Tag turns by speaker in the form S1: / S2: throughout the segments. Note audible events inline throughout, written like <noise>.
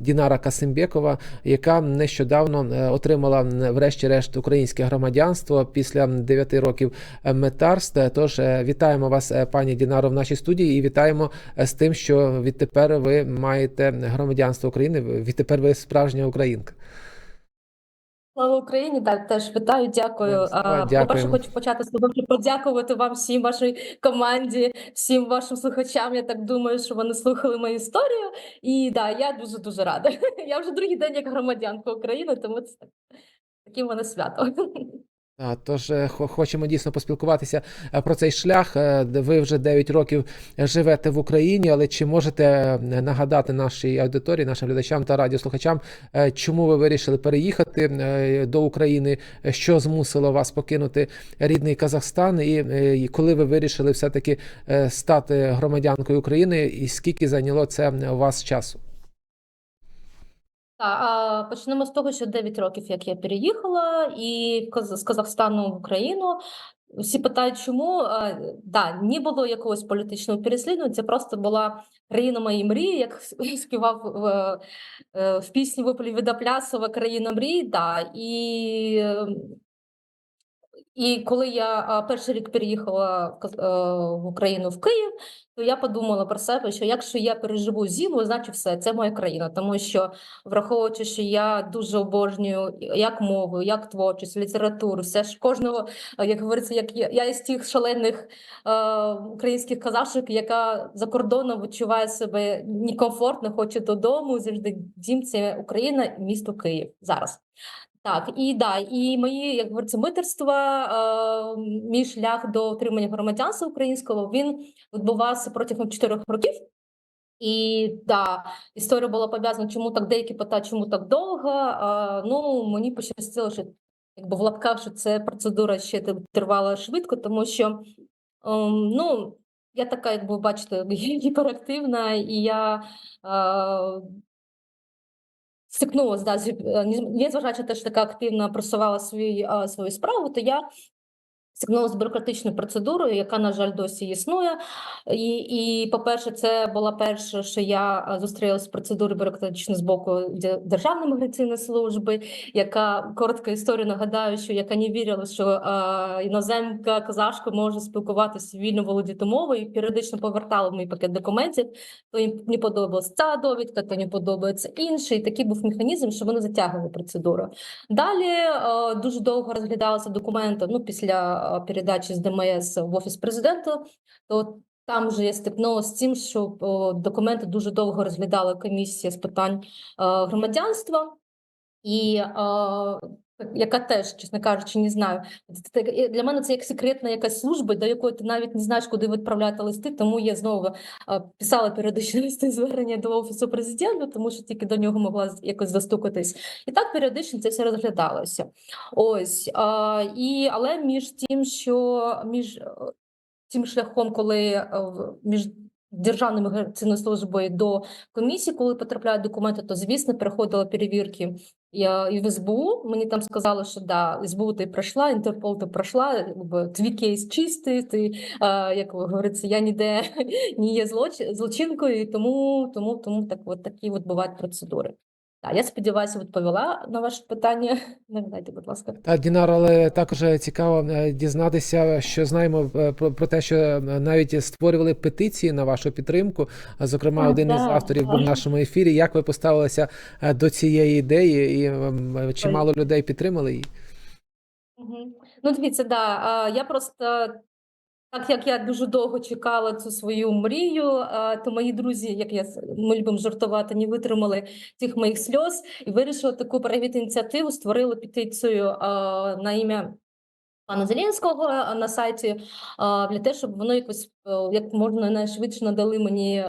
S1: Дінара Касимбєкова, яка нещодавно е, отримала врешті-решт українське громадянство після 9 років е, метарств. Тож е, вітаємо вас, пані Дінаро, в нашій студії, і вітаємо з тим, що відтепер ви маєте громадянство України. Відтепер ви справжня українка.
S2: Слава Україні! Так, теж вітаю, дякую. Дякую. По-перше, хочу почати з того, щоб подякувати вам всім, вашій команді, всім вашим слухачам. Я так думаю, що вони слухали мою історію. І да, я дуже дуже рада. <laughs> Я вже другий день як громадянка України, тому це таке мене свято. <laughs>
S1: Тож е, хо- хочемо дійсно поспілкуватися е, про цей шлях. Е, Ви вже 9 років живете в Україні, але чи можете нагадати нашій аудиторії, нашим глядачам та радіослухачам, чому ви вирішили переїхати до України? Що змусило вас покинути рідний Казахстан? І, коли ви вирішили все-таки стати громадянкою України, і скільки зайняло це у вас часу?
S2: Почнемо з того, що 9 років, як я переїхала, і з Казахстану в Україну. Всі питають, чому да, не було якогось політичного переслідування, це просто була країна моєї мрії, як <laughs> співав в, е, в пісні виплі Відоплясова Країна мрій. Да, і, е, і коли я перший рік переїхала е, в Україну в Київ, то я подумала про себе, що якщо я переживу зиму, значить все, це моя країна. Тому що, враховуючи, що я дуже обожнюю як мову, як творчість, літературу, все ж кожного, як говориться, як я, я із тих шалених е, українських казашок, яка за кордоном відчуває себе некомфортно, хоче додому. Завжди дім це Україна, місто Київ зараз. Так, і да, і мої, як говориться, митерства, е, мій шлях до отримання громадянства українського він відбувався протягом чотирьох років. І да, історія була пов'язана, чому так деякі питають, чому так довго. А, ну, мені пощастило, що якби в лапках, що це процедура ще тривала швидко, тому що ем, ну, я така, як ви бачите, <laughs> гіперактивна, і я е, стикнулася, да, е, незважаючи те, що така активно просувала свій, е, свою справу, то я стикнулася з бюрократичною процедурою, яка, на жаль, досі існує. І, і по-перше, це була перша, що я е, зустрілася з процедурою бюрократичної з боку Державної міграційної служби, яка коротка історія нагадаю, що яка не вірила, що е, іноземка казашка може спілкуватися вільно володіти мовою, і періодично повертала мій пакет документів. То їм не подобалась ця довідка, то не подобається інша. І такий був механізм, що вони затягували процедуру. Далі е, дуже довго розглядалися документи. Ну, після передачі з ДМС в офіс президента, то там вже я стикнулася з тим, що документи дуже довго розглядала комісія з питань е, громадянства, і е, яка теж, чесно кажучи, не знаю. Для мене це як секретна якась служба, до якої ти навіть не знаєш, куди відправляти листи. Тому я знову е, писала періодичні <laughs> листи звернення до офісу президента, тому що тільки до нього могла якось достукатись. І так періодично це все розглядалося. Ось і але між тим, що між е, тим шляхом, коли е, між державною міграційною службою до комісії, коли потрапляють документи, то звісно переходила перевірки. Я і в СБУ мені там сказали, що да, СБУ ти пройшла, Інтерпол ти пройшла, твій кейс чистий. Ти е, як говориться, я ніде не є <laughs> злоч, злочинкою, тому, тому, тому так от такі от бувають процедури. Так, я сподіваюся, відповіла на ваше питання. <laughs> Нагадайте, будь ласка.
S1: Та Дінаро, але також цікаво е, дізнатися, що знаємо е, про, про те, що е, навіть створювали петиції на вашу підтримку. А, Зокрема,
S2: А,
S1: один із
S2: да,
S1: авторів був в нашому ефірі. Як ви поставилися до цієї ідеї, і чимало людей підтримали її?
S2: Мгм. Ну, дивіться, да, я просто, так як я дуже довго чекала цю свою мрію, то мої друзі, як я ми любимо жартувати, не витримали цих моїх сльоз і вирішили таку проявити ініціативу, створили петицію на ім'я пана Зеленського на сайті для того, щоб воно якось е, як можна найшвидше надали мені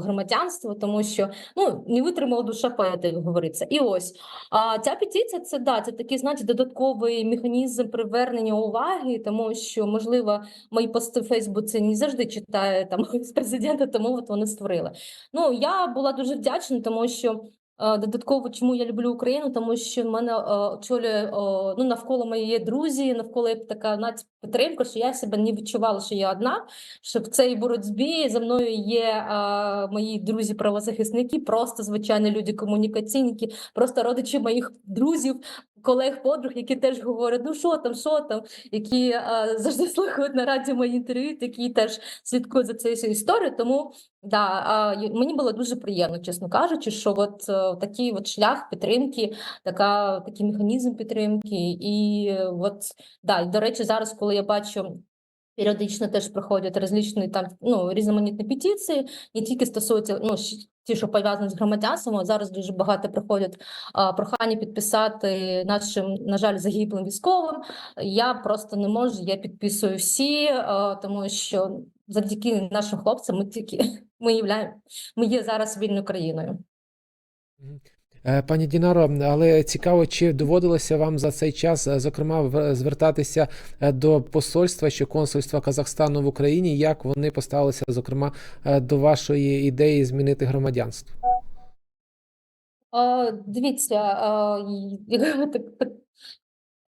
S2: громадянство, тому що ну не витримала душа поета, як говориться. І ось а ця петиція це да, це такий, знаєте, додатковий механізм привернення уваги, тому що можливо мої пости в Фейсбуці не завжди читає там <laughs> з президента, тому от вони створили. Ну я була дуже вдячна, тому що. Е, Додатково, чому я люблю Україну, тому що в мене е, очолює е, ну навколо моєї друзі, навколо така нацпідтримка, підтримка, що я себе не відчувала, що я одна. Що в цій боротьбі за мною є а, мої друзі правозахисники, просто звичайні люди комунікаційні, просто родичі моїх друзів, колег, подруг, які теж говорять: ну що там, що там, які а, завжди <laughs> слухають на радіо мої інтерв'ю, які теж слідкують за цією історією. Тому да, а, мені було дуже приємно, чесно кажучи, що от е, такий от шлях підтримки, така такий механізм підтримки, і е, от да, і до речі, зараз, коли я бачу. Періодично теж проходять розлічні там ну різноманітні петиції, не тільки стосуються ну ті, що пов'язані з громадянством. а Зараз дуже багато приходять а, прохання підписати нашим, на жаль, загиблим військовим. Я просто не можу. Я підписую всі, а, тому що завдяки нашим хлопцям ми тільки <laughs> ми являємо, ми є зараз вільною країною.
S1: Е, Пані Дінаро, але цікаво, чи доводилося вам за цей час, е, зокрема, звертатися е, до посольства чи консульства Казахстану в Україні, як вони поставилися, зокрема, до вашої ідеї змінити громадянство?
S2: Дивіться,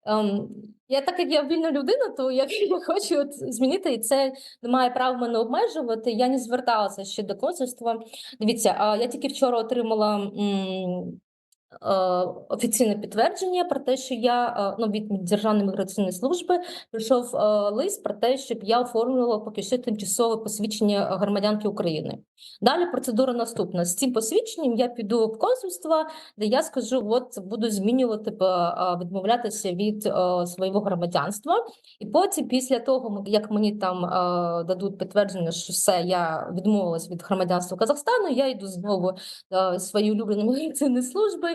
S2: <laughs> я так як я вільна людина, то як я хочу от змінити, і це не має права мене обмежувати. Я не зверталася ще до консульства. Дивіться, я тільки вчора отримала офіційне підтвердження про те, що я е, ну, від Державної міграційної служби прийшов е, лист про те, щоб я оформлювала поки що тимчасове посвідчення громадянки України. Далі процедура наступна. З цим посвідченням я піду в консульство, де я скажу: от буду змінювати е, відмовлятися від е, свого громадянства. І потім, після того, як мені там е, дадуть підтвердження, що все, я відмовилась від громадянства Казахстану, я йду знову е, свої улюблені <laughs> міграційні служби,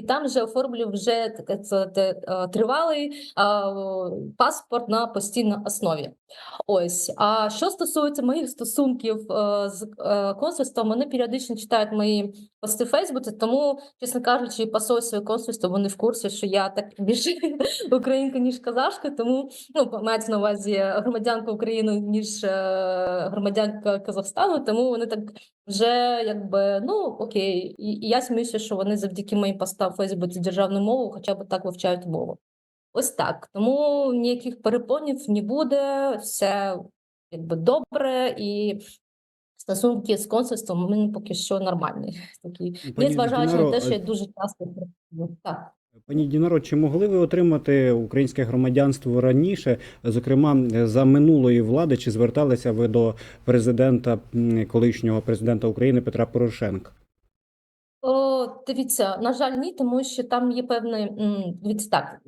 S2: і там вже оформлю вже це, е, тривалий е, паспорт на постійній основі. Ось. А що стосується моїх стосунків е, з консульством, вони періодично читають мої пости в Фейсбуці, тому, чесно кажучи, посольство і консульство вони в курсі, що я так більше <laughs> українка, ніж казашка, тому ну, мається на увазі громадянка України, ніж громадянка Казахстану, тому вони так вже якби ну окей, і я сміюся, що вони завдяки моїм постам в Фейсбуці державну мову, хоча б так вивчають мову. Ось так. Тому ніяких перепонів не буде, все якби добре, і стосунки з консульством у мене поки що нормальні. <laughs> Такі, незважаючи на те, що я дуже часто. Так.
S3: Пані Дінаро, чи могли ви отримати українське громадянство раніше? Зокрема, за минулої влади, чи зверталися ви до президента колишнього президента України Петра Порошенка?
S2: О, дивіться, на жаль, ні, тому що там є певний дивіться так.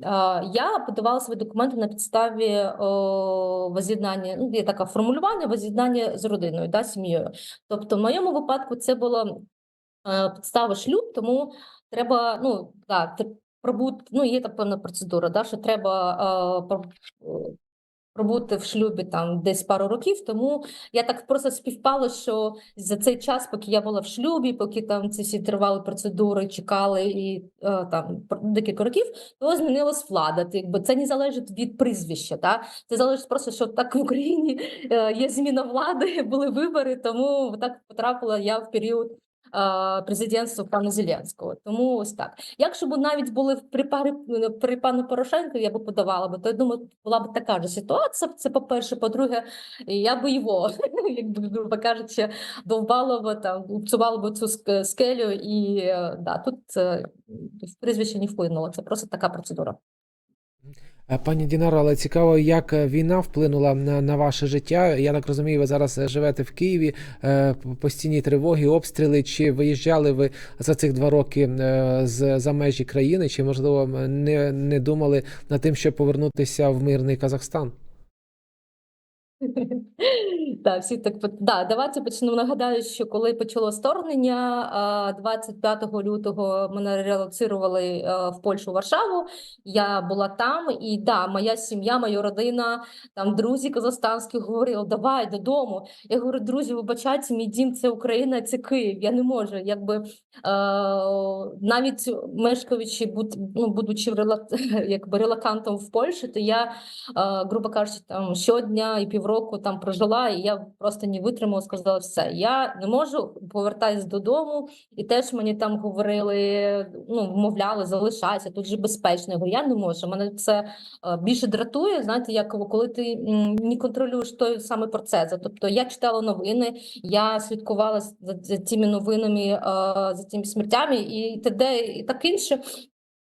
S2: Я подавала свої документи на підставі о, воз'єднання. Ну, є таке формулювання воз'єднання з родиною, да, сім'єю. Тобто, в моєму випадку це було е, підстава шлюб, тому треба, ну так, тр- пробути, ну є так певна процедура, да, що треба е, пробути в шлюбі там десь пару років. Тому я так просто співпало, що за цей час, поки я була в шлюбі, поки там ці всі тривали процедури, чекали і е, там декілька років, то змінилась влада. Якби це не залежить від прізвища. Та? Це залежить просто, що так в Україні е, є зміна влади, <laughs> були вибори, тому так потрапила я в період. Е, Президентства пана Зеленського, тому ось так. Якщо б навіть були при парі при пану Порошенку, я б подавала би, то я думаю, була б така ж ситуація. Це по-перше, по-друге, я <laughs> би його, якби грубо кажучи, довбала б там, лупцювала б цю скелю, і е, да, тут е, прізвище не вплинуло. Це просто така процедура.
S1: Е, Пані Дінаро, але цікаво, як е, війна вплинула на, на ваше життя. Я так розумію, ви зараз е, живете в Києві, постійні тривоги, обстріли. Чи виїжджали ви за цих два роки з за межі країни, чи можливо не, не думали над тим, щоб повернутися в мирний Казахстан? <laughs>
S2: Так, всі так да, давайте почнемо. Нагадаю, що коли почалось вторгнення, 25 лютого мене релоцирували е, в Польщу, Варшаву. Я була там, і да, моя сім'я, моя родина, там друзі казахстанські говорили: давай додому. Я говорю, друзі, вибачайте, мій дім це Україна, це Київ. Я не можу. Якби е, навіть мешкаючи, ну, будучи рела, <laughs> якби релакантом в Польщі, то я, е, грубо кажучи, там щодня і півроку там прожила, і я я просто не витримала, сказала, все, я не можу, повертаюсь додому, і теж мені там говорили, ну, вмовляли, залишайся, тут же безпечно. Я говорю, я не можу. Мене це е, більше дратує, знаєте, як коли ти не контролюєш той самий процес. Тобто я читала новини, я слідкувала за, тими новинами, е, за тими смертями і т.д. і так інше.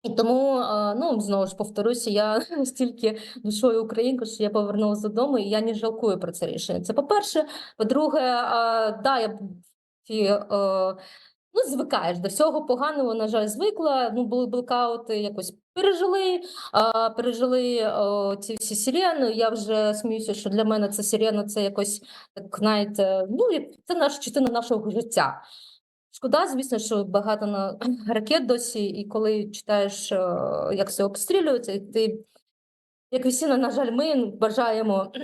S2: І тому, ну знову ж повторюся, я <laughs> стільки душою українка, що я повернулася додому, і я не жалкую про це рішення. Це по-перше. По-друге, е, да, я е, ну, звикаєш до всього поганого, на жаль, звикла. Ну, були блекаути, якось пережили, пережили ці всі сирени. Я вже сміюся, що для мене це сирена, це якось так, знаєте, ну це наша частина нашого життя. Шкода, звісно, що багато на <clears throat> ракет досі, і коли читаєш, е, як все обстрілюється, ти, як і всі, на жаль, ми бажаємо <clears throat>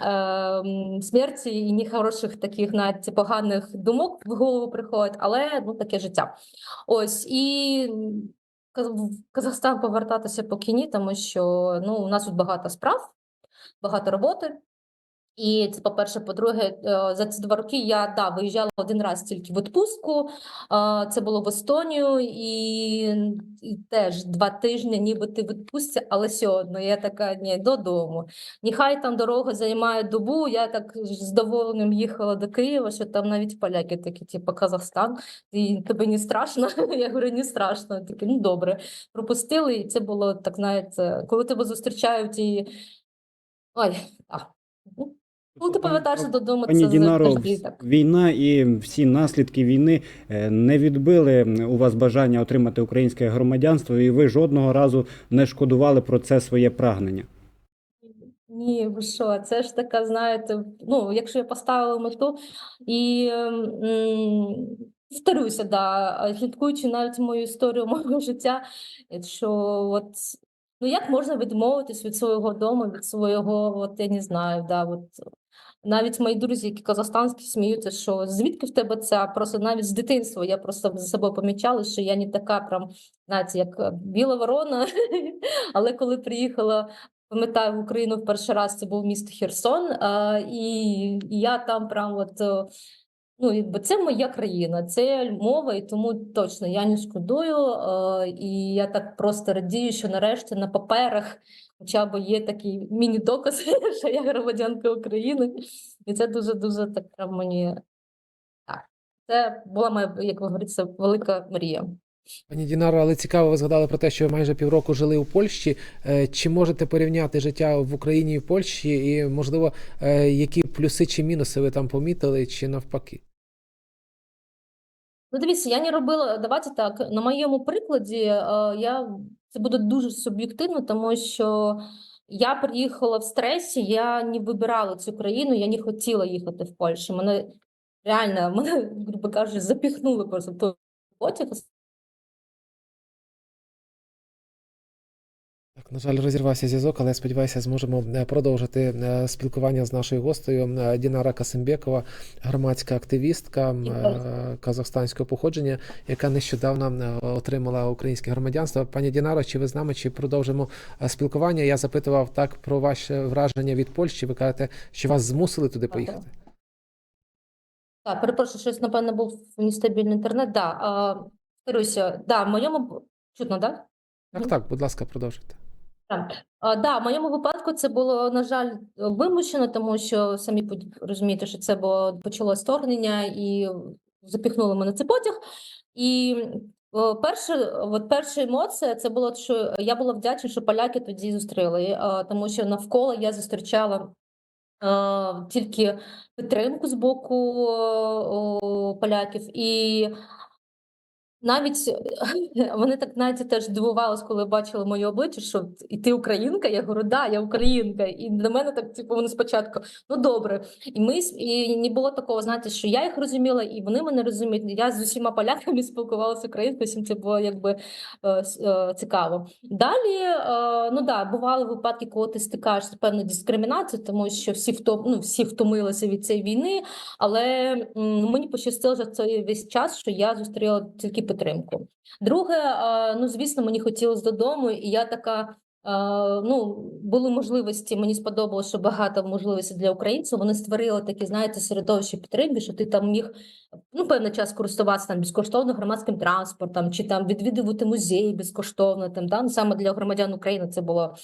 S2: ем, смерті і нехороших таких навіть поганих думок в голову приходить, але ну таке життя. Ось і в Казахстан повертатися поки ні, тому що ну у нас тут багато справ, багато роботи. І це по-перше, по-друге, е, за ці два роки я да, виїжджала один раз тільки в відпустку. Це було в Естонію, і, і теж два тижні, ніби ти в відпустці, але все одно я така ні, додому. Нехай там дорога займає добу. Я так з їхала до Києва, що там навіть поляки такі, типу Казахстан, і тобі не страшно. <laughs> Я говорю, не страшно. Такі, ну добре, пропустили, і це було так, знаєте, коли тебе зустрічають і. Ой, а. Ну, ти повертаєшся додому,
S3: Пані
S2: це
S3: Дінаро, війна і всі наслідки війни е, не відбили у вас бажання отримати українське громадянство, і ви жодного разу не шкодували про це своє прагнення.
S2: Ні, ви що, це ж така, знаєте, ну, якщо я поставила мету і м, да, слідкуючи навіть мою історію мого життя, що от, ну як можна відмовитись від свого дому, від свого, от я не знаю, да, от, навіть мої друзі, які казахстанські, сміються, що звідки в тебе це? Просто навіть з дитинства я просто за собою помічала, що я не така прям, знаєте, як е, біла ворона, <laughs> але коли приїхала пам'ятаю в Україну в перший раз це був місто Херсон, а, і, і я там прям от. Ну, якби це моя країна, це мова, і тому точно я не шкодую. Е, і я так просто радію, що нарешті на паперах хоча б є такий міні-доказ, <laughs> що я громадянка України. І це дуже дуже так мені так. Це була моя, як ви говорите, велика мрія.
S1: Пані Дінаро, але цікаво, ви згадали про те, що ви майже півроку жили у Польщі. Е, Чи можете порівняти життя в Україні і Польщі, і можливо, е, які плюси чи мінуси ви там помітили, чи навпаки?
S2: Ну, дивіться, я не робила. Давайте так. На моєму прикладі е, я це буде дуже суб'єктивно, тому що я приїхала в стресі, я не вибирала цю країну, я не хотіла їхати в Польщу. Мене реально, <laughs> мене, грубо кажучи, запіхнули просто в той потяг.
S1: На жаль, розірвався зв'язок, але я сподіваюся, зможемо е, продовжити е, спілкування з нашою гостею Е, Дінара Касимбекова, громадська активістка казахстанського походження, яка нещодавно отримала українське громадянство. Пані Дінаро, чи ви з нами, чи продовжимо спілкування? Я запитував так про ваше враження від Польщі. Ви кажете, що вас змусили туди поїхати?
S2: Так, перепрошую, щось, напевно, був нестабільний інтернет. Да, повторюся, да, в моєму чутно, да?
S1: Так, так, будь ласка, продовжуйте.
S2: Так, да, в моєму випадку це було, на жаль, вимушено, тому що самі розумієте, що це було почалось вторгнення і запіхнули мене цей потяг. І перше, от перша емоція це було, що я була вдячна, що поляки тоді зустріли, а, тому що навколо я зустрічала. е, Тільки підтримку з боку о, поляків, і навіть <laughs> вони так навіть теж здивувалися, коли бачили моє обличчя, що і ти українка? Я говорю, да, я українка. І на мене так типу вони спочатку, ну добре. І ми і не було такого, знаєте, що я їх розуміла, і вони мене розуміють. Я з усіма поляками <laughs> спілкувалася українською, всім це було якби е, е, цікаво. Далі, е, ну да, бували випадки, коли ти стикаєшся з певною дискримінацією, тому що всі втом, ну, всі втомилися від цієї війни. Але мені пощастило за цей весь час, що я зустріла тільки підтримку. Друге, ну звісно, мені хотілося додому, і я така. ну, були можливості, мені сподобалося, що багато можливостей для українців. Вони створили такі, знаєте, середовище підтримки, що ти там міг ну, певний час користуватися там безкоштовно громадським транспортом, чи там відвідувати музеї безкоштовно. Там, да? ну, саме для громадян України це було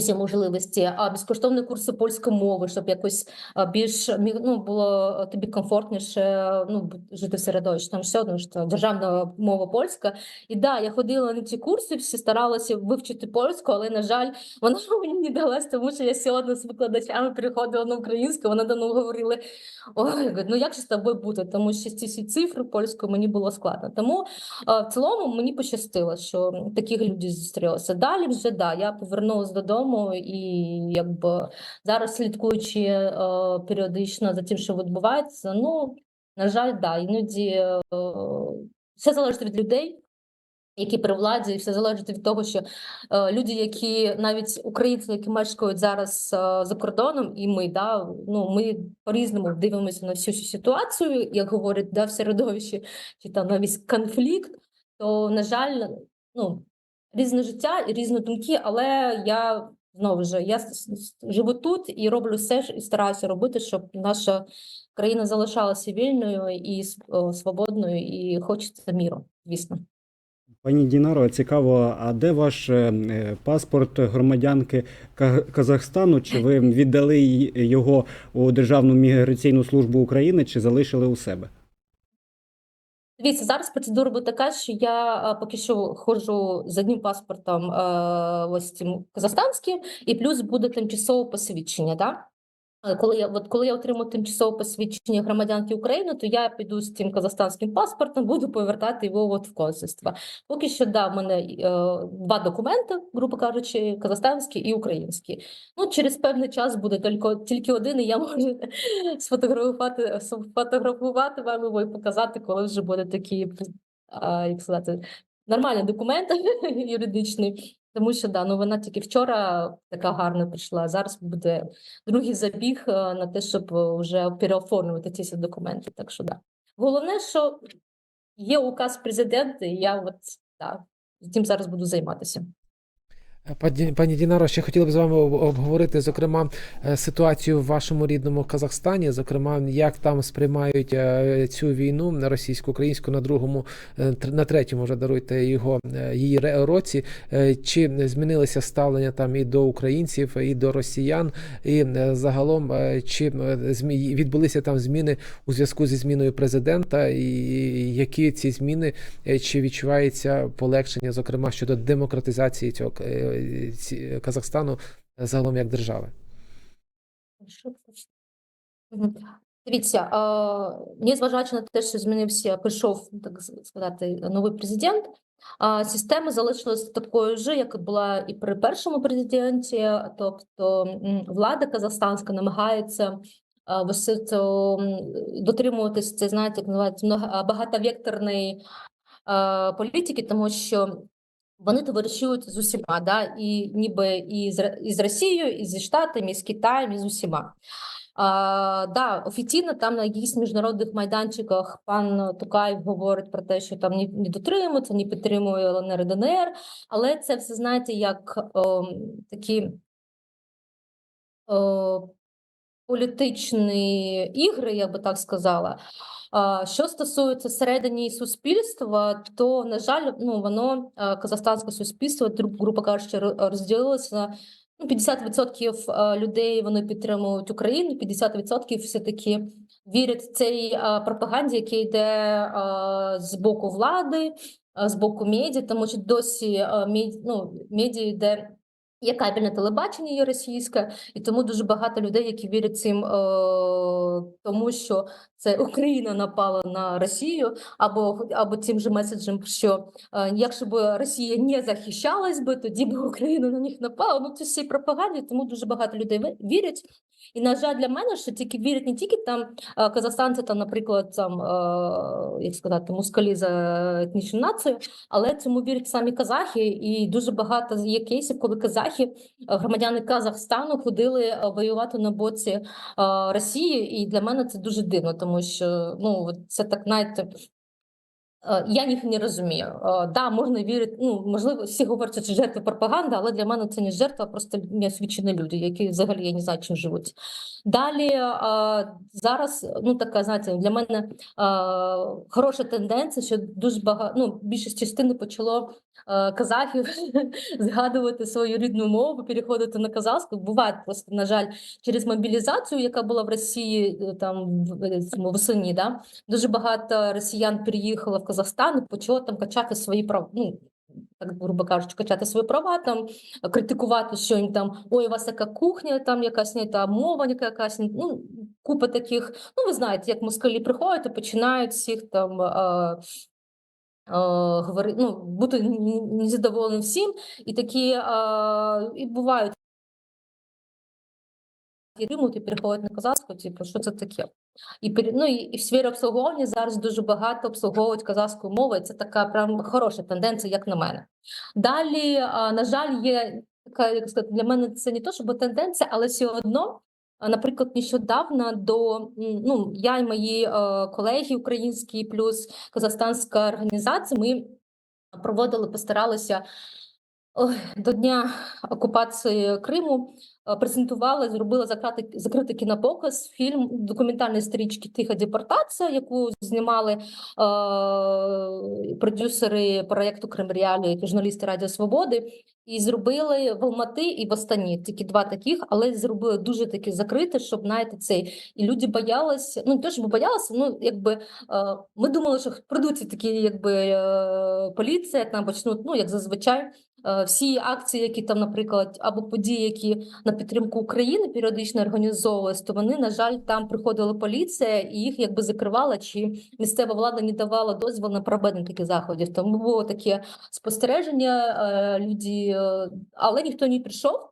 S2: ці можливості, а безкоштовні курси польської мови, щоб якось більш ну, було тобі комфортніше ну, жити в середовищі. Там все одно що державна мова польська. І да, я ходила на ці курси, всі старалася вивчити польську, але на жаль, вона <laughs> мені не далась, тому що я сьогодні з викладачами переходила на українську. Вони давно говорили: ой, ну як же з тобою бути? Тому що ці всі цифри польською мені було складно. Тому в цілому мені пощастило, що таких людей зустрілося. Далі вже да, я повернулася додому і якби зараз слідкуючи е, періодично за тим, що відбувається, ну на жаль, да, іноді е, все залежить від людей. Які при владі, і все залежить від того, що е, люди, які навіть українці, які мешкають зараз е, за кордоном, і ми, да, ну ми по-різному дивимося на всю цю ситуацію, як говорять, да, в середовищі, чи там навіть конфлікт, то на жаль, ну різне життя і різні думки, але я знову ж я живу тут і роблю все і стараюся робити, щоб наша країна залишалася вільною і свободною, і хочеться міру, звісно.
S3: Пані Дінаро, цікаво, а де ваш е, е, паспорт громадянки Казахстану? Чи ви <laughs> віддали його у Державну міграційну службу України, чи залишили у себе?
S2: Дивіться, зараз процедура буде така, що я поки що ходжу з одним паспортом е, ось цим казахстанським, і плюс буде тимчасове посвідчення. Да? Е, Коли я от коли я отримаю тимчасове посвідчення громадянки України, то я піду з цим казахстанським паспортом, буду повертати його от в консульство. Поки що да, в мене е, два документи, грубо кажучи, казахстанський і український. Ну через певний час буде тільки, тільки один, і я можу <laughs> сфотографувати, сфотографувати вам і показати, коли вже буде такі, а, як сказати, нормальний документ <laughs> юридичний. Тому що да, ну вона тільки вчора така гарна прийшла. Зараз буде другий забіг е, на те, щоб е, вже переоформлювати ці всі документи. Так що да. Головне, що є указ президента, і я от да, цим зараз буду займатися.
S1: Пані, Дінаро, ще хотіли б з вами обговорити, зокрема, е, ситуацію в вашому рідному Казахстані, зокрема, як там сприймають е, цю війну російсько-українську на другому, е, на третьому вже даруйте його її році. Чи змінилося ставлення там і до українців, і до росіян, і загалом чи відбулися там зміни у зв'язку зі зміною президента, і які ці зміни Чи відчувається полегшення, зокрема щодо демократизації цього Казахстану загалом як держави?
S2: Дивіться, незважаючи на те, що змінився, прийшов, так сказати, новий президент, система залишилась такою ж, як була і при першому президенті. Тобто влада казахстанська намагається все це, знаєте, як називається багатовекторної політики, тому що вони товаришують з усіма, да, і ніби і з, і з Росією, і зі Штатами, і з Китаєм, і з усіма. А, да, офіційно там на якихось міжнародних майданчиках пан Тукаєв говорить про те, що там не, не дотримується, не підтримує ЛНР і ДНР, але це все знаєте, як ем, такі е, політичні ігри, я би так сказала. Що стосується середині суспільства, то на жаль, ну воно е, казахстанське суспільство, гру- грубо кажучи, ро- розділилося на ну, 50% е, людей вони підтримують Україну, 50% все-таки вірять цій е, пропаганді, яка йде з боку влади, з боку медіа, тому що досі ну, медіа йде. Є кабельне телебачення, є російське, і тому дуже багато людей, які вірять цим, е, тому що це Україна напала на Росію, або або цим же меседжем, що е, якщо б Росія не захищалась би, тоді б Україна на них напала. Ну це всі пропаганді, тому дуже багато людей вірять. І на жаль, для мене що тільки вірять не тільки там казахстанці, там, наприклад, там як сказати, москалі за етнічну націю, але цьому вірять самі казахи, і дуже багато є кейсів, коли казахи, громадяни Казахстану, ходили воювати на боці Росії, і для мене це дуже дивно, тому що ну це так знаєте, Я їх не розумію. Е, Да, можна вірити. Ну можливо, всі говорять, що це жертва пропаганди, але для мене це не жертва, а просто неосвічені люди, які взагалі я не знаю, чим живуть. Далі е, зараз ну така знаєте, для мене е, хороша тенденція, що дуже багато ну більшість частини почало е, казахів <laughs> згадувати свою рідну мову, переходити на казахську. Буває просто на жаль, через мобілізацію, яка була в Росії е, там в е, восені, да дуже багато росіян переїхало в Казахстан і почало там качати свої права. Ну, так грубо кажучи, качати свої права, там критикувати, що їм там ой, у вас яка кухня, там якась не та мова, яка якась ну купа таких. Ну, ви знаєте, як москалі приходять і починають всіх там. Е, говори, ну, бути незадоволеним всім, і такі е, і бувають і і переходять на казахську, типу, що це таке? І ну, і, в сфері обслуговування зараз дуже багато обслуговують казахською мовою. Це така прям хороша тенденція, як на мене. Далі, на жаль, є така, як сказати, для мене це не то, щоб тенденція, але все одно. Наприклад, нещодавно до ну я і мої колеги українські, плюс казахстанська організація. Ми проводили, постаралися до дня окупації Криму е, презентувала, зробила закритий, закритий кінопоказ, фільм документальної стрічки Тиха депортація, яку знімали е, продюсери проєкту Кремріалі, журналісти Радіо Свободи, і зробили в Алмати і в Астані. Тільки два таких, але зробили дуже таки закрите, щоб знаєте, цей і люди боялися. Ну не те, боялися, ну якби е, ми думали, що прийдуть такі, якби е, поліція, там почнуть, ну як зазвичай. Е, Всі акції, які там, наприклад, або події, які на підтримку України періодично організовувалися, то вони, на жаль, там приходила поліція і їх якби закривала, чи місцева влада не давала дозвіл на проведення таких заходів. Тому було таке спостереження, е, люди, е, але ніхто не прийшов.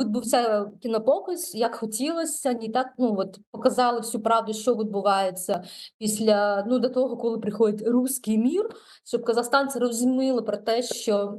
S2: Відбувся кінопоказ, як хотілося, не так ну от показали всю правду, що відбувається після ну до того, коли приходить руський мір, щоб казахстанці розуміли про те, що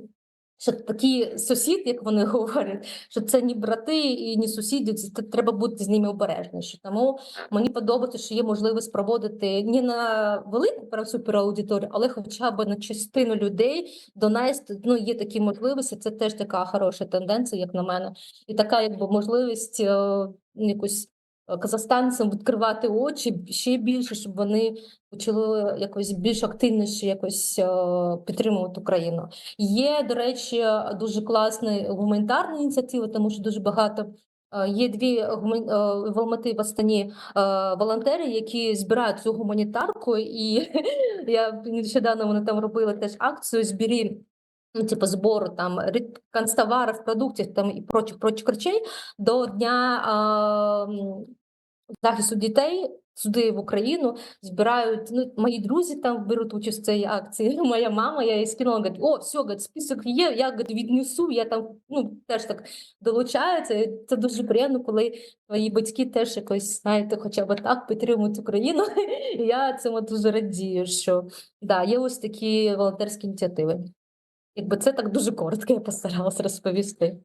S2: що такий сусід, як вони <laughs> говорять, що це не брати і не сусіди, це треба бути з ними обережніше. Тому мені подобається, що є можливість проводити не на велику супераудиторію, але хоча б на частину людей донести. Ну є такі можливості. Це теж така хороша тенденція, як на мене, і така, якби можливість е, якусь казахстанцям відкривати очі ще більше, щоб вони почали якось більш активніше якось е, підтримувати Україну. Є, до речі, дуже класна гуманітарна ініціатива, тому що дуже багато. е, Є дві е, в Алмати в Астані е, волонтери, які збирають цю гуманітарку, і <laughs> я нещодавно вони там робили теж акцію збірі. Ну, типу, збору там канцтоварів, продуктів там і прочих прочих речей до дня а, захисту дітей сюди в Україну збирають. Ну, мої друзі там беруть участь в цій акції. <laughs> Моя мама, я їй скинула, говорить, о, все, говорить, список є, я говорить, віднесу, я там ну, теж так долучаюся. Це дуже приємно, коли твої батьки теж якось, знаєте, хоча б так підтримують Україну. <laughs> І я цьому дуже радію, що да, є ось такі волонтерські ініціативи. Якби це так дуже коротко, я постаралася розповісти.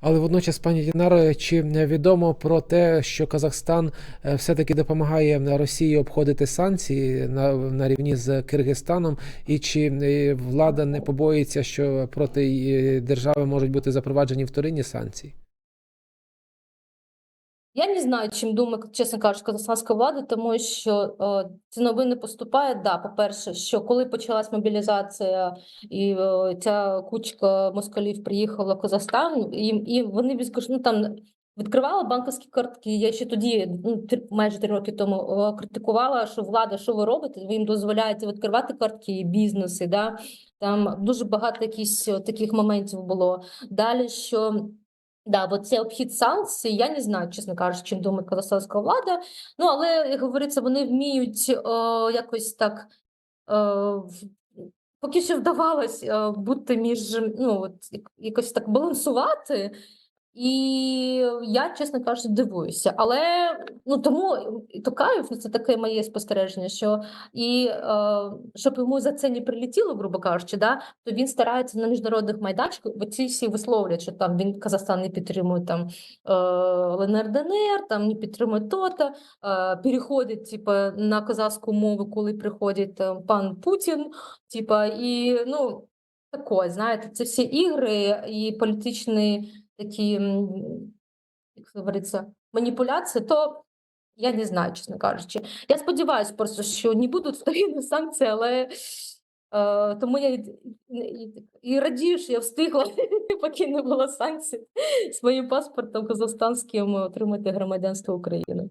S1: Але водночас, пані Дінара, чи відомо про те, що Казахстан е, все-таки допомагає Росії обходити санкції на, на рівні з Киргизстаном, і чи е, влада не побоїться, що проти е, держави можуть бути запроваджені вторинні санкції?
S2: Я не знаю, чим думає, чесно кажучи, казахстанська влада, тому що е, ці новини поступають. Да, по-перше, що коли почалась мобілізація, і е, ця кучка москалів приїхала в Казахстан, і, і вони безкош- ну, там відкривали банківські картки. Я ще тоді, ну, майже три роки тому, е, критикувала, що влада, що ви робите? Ви їм дозволяєте відкривати картки, бізнеси, да? там дуже багато якісь таких моментів було. Далі, що Да, бо це обхід санкцій. Я не знаю, чесно кажучи, чим думає казахстанська влада. Ну, але, як говориться, вони вміють о, якось так. О, поки що вдавалось е, бути між, ну, от, якось так балансувати. І я, чесно кажучи, дивуюся. Але ну тому Токаєв, ну, це таке моє спостереження, що і е, щоб йому за це не прилетіло, грубо кажучи, да, то він старається на міжнародних майданчиках, бо ці всі висловлюють, що там він Казахстан не підтримує там е, ЛНР ДНР, там не підтримує то-то, е, переходить типу, на казахську мову, коли приходить е, пан Путін. Типа, і ну таке, знаєте, це всі ігри і політичні такі, як говориться, маніпуляції, то я не знаю, чесно кажучи. Я сподіваюся просто, що не будуть вставлені <laughs> санкції, але е, тому я і, і, і радію, що я встигла, <laughs> поки не було санкцій, своїм паспортом казахстанським отримати громадянство України.